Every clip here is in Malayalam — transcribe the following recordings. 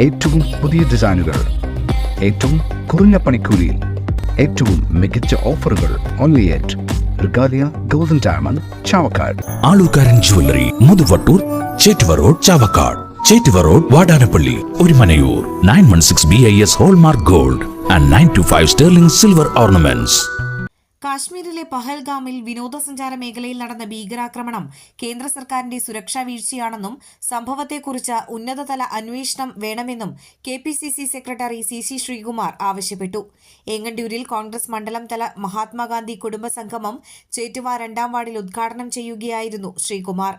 ഏറ്റവും പുതിയ ഡിസൈനുകൾ ഏറ്റവും കുറഞ്ഞ പണിക്കൂലിയിൽ ഏറ്റവും മികച്ച ഓഫറുകൾ only at Regalia golden diamond Chavakkad. Aalukkaran jewellery Muthuvattoor Chettuva road Chavakkad. Chettuva road Vadanappally Orumanayur. Nine one six B I S hallmark gold and nine two five sterling silver ornaments കാശ്മീരിലെ പഹൽഗാമിൽ വിനോദസഞ്ചാര മേഖലയിൽ നടന്ന ഭീകരാക്രമണം കേന്ദ്ര സർക്കാരിന്റെ സുരക്ഷാ വീഴ്ചയാണെന്നും സംഭവത്തെക്കുറിച്ച് ഉന്നതതല അന്വേഷണം വേണമെന്നും K P C C secretary C C Sreekumar ആവശ്യപ്പെട്ടു. എങ്ങണ്ടൂരിൽ കോൺഗ്രസ് മണ്ഡലം തല മഹാത്മാഗാന്ധി കുടുംബ സംഗമം ചേറ്റുവ രണ്ടാം വാർഡിൽ ഉദ്ഘാടനം ചെയ്യുകയായിരുന്നു ശ്രീകുമാർ.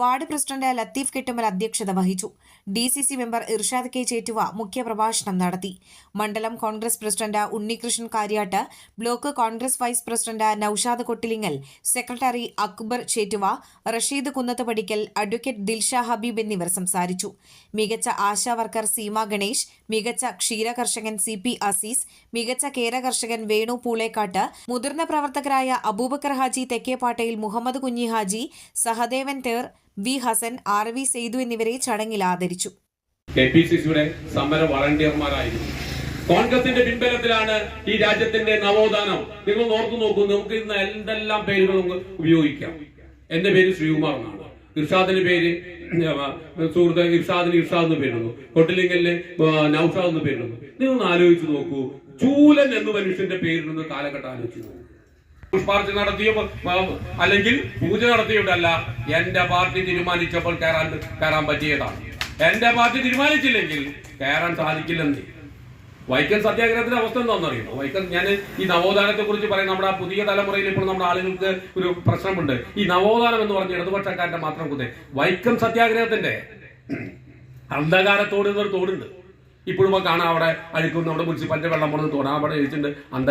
വാർഡ് പ്രസിഡന്റ് ലത്തീഫ് കെട്ടുമൽ അധ്യക്ഷത വഹിച്ചു. D C C member Irshad K Chettuva മുഖ്യപ്രഭാഷണം നടത്തി. മണ്ഡലം Congress president Unnikrishnan Kariyattu block Congress vice president Noushad Kottilingal secretary Akbar Chettuva Rasheed Kunnath Padikkal advocate Dilsha Habib എന്നിവർ സംസാരിച്ചു. മികച്ച ആശാ വർക്കർ സീമ ഗണേഷ് മികച്ച ക്ഷീര കർഷകൻ സി പി അസീസ് മികച്ച കേര കർഷകൻ വേണു പൂളേക്കാട്ട് മുതിർന്ന പ്രവർത്തകരായ Abubakar Haji തെക്കേപ്പാട്ടയിൽ Muhammad Kunhi Haji Sahadevan Ther V Hasan R V Saidu എന്നിവരെ ചടങ്ങിൽ ആദരിച്ചു. കോൺഗ്രസിന്റെ പിൻബലത്തിലാണ് ഈ രാജ്യത്തിന്റെ നവോത്ഥാനം. നിങ്ങൾ ഓർത്തു നോക്കൂ നമുക്ക് ഇന്ന് എന്തെല്ലാം പേരുകൾ ഉപയോഗിക്കാം. എന്റെ പേര് ശ്രീകുമാർ എന്നാണ്. ഇർഷാദിന്റെ പേര് സുഹൃത്ത് ഇർഷാദിന് ഇർഷാദ് എന്ന് പേരുന്നു കൊട്ടിലിംഗലിന് നൌഷാദ് എന്ന് പേരുന്നു നിങ്ങൾ ആലോചിച്ച് നോക്കൂ. ചൂലൻ എന്ന് മനുഷ്യന്റെ പേരിടുന്ന കാലഘട്ടം ആലോചിച്ച് നോക്കൂ. പുഷ്പാർച്ചന നടത്തിയോ അല്ലെങ്കിൽ പൂജ നടത്തിയിട്ടല്ല എന്റെ പാർട്ടി തീരുമാനിച്ചപ്പോൾ കയറാൻ കയറാൻ പറ്റിയതാണ്. എന്റെ പാർട്ടി തീരുമാനിച്ചില്ലെങ്കിൽ കയറാൻ സാധിക്കില്ലെന്ന്. വൈക്കം സത്യാഗ്രഹത്തിന്റെ അവസ്ഥ എന്താണെന്നറിയുമോ? വൈക്കം ഞാൻ ഈ നവോത്ഥാനത്തെ കുറിച്ച് പറയും. നമ്മുടെ പുതിയ തലമുറയിൽ ഇപ്പോൾ നമ്മുടെ ആളുകൾക്ക് ഒരു പ്രശ്നമുണ്ട്. ഈ നവോത്ഥാനം എന്ന് പറഞ്ഞ ഇടതുപക്ഷക്കാരന്റെ മാത്രം കൂടെ വൈക്കം സത്യാഗ്രഹത്തിന്റെ അന്ധകാരത്തോട് എന്നൊരു തോടുണ്ട്. ഇപ്പോഴും കാണാം അവിടെ അഴുക്കുന്ന നമ്മുടെ മുനിസിപ്പാലിറ്റി വെള്ളം പോണെന്ന് തോടാ. അവിടെ എഴുതിയിട്ടുണ്ട് അന്ധ